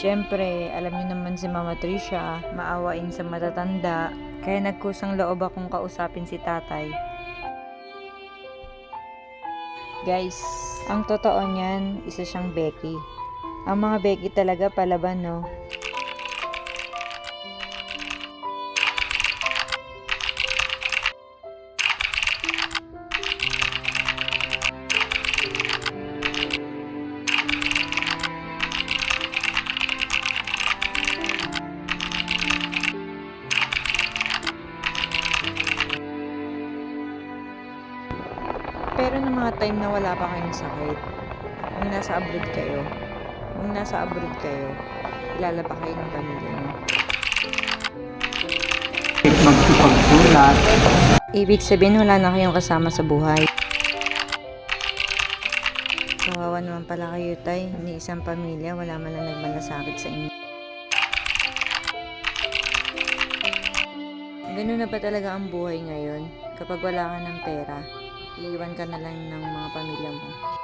Siyempre, alam niyo naman si Mama Tricia, maawain sa matatanda. Kaya nagkusang loob akong kausapin si tatay. Guys, ang totoo niyan, isa siyang Becky. Ang mga Becky talaga palaban, no? Pero ng mga time na wala pa kayong sakit, nung nasa abroad kayo, nung nasa abroad kayo, kilala pa kayo ng pamilya niyo. Magsipagsulat. Ibig sabihin wala na kayong kasama sa buhay. Kawawa naman pala kayo, Tay. Ni isang pamilya, wala man lang nagmalasakit sa inyo. Ganun na ba talaga ang buhay ngayon? Kapag wala ka ng pera, iiwan ka na lang ng mga pamilya mo.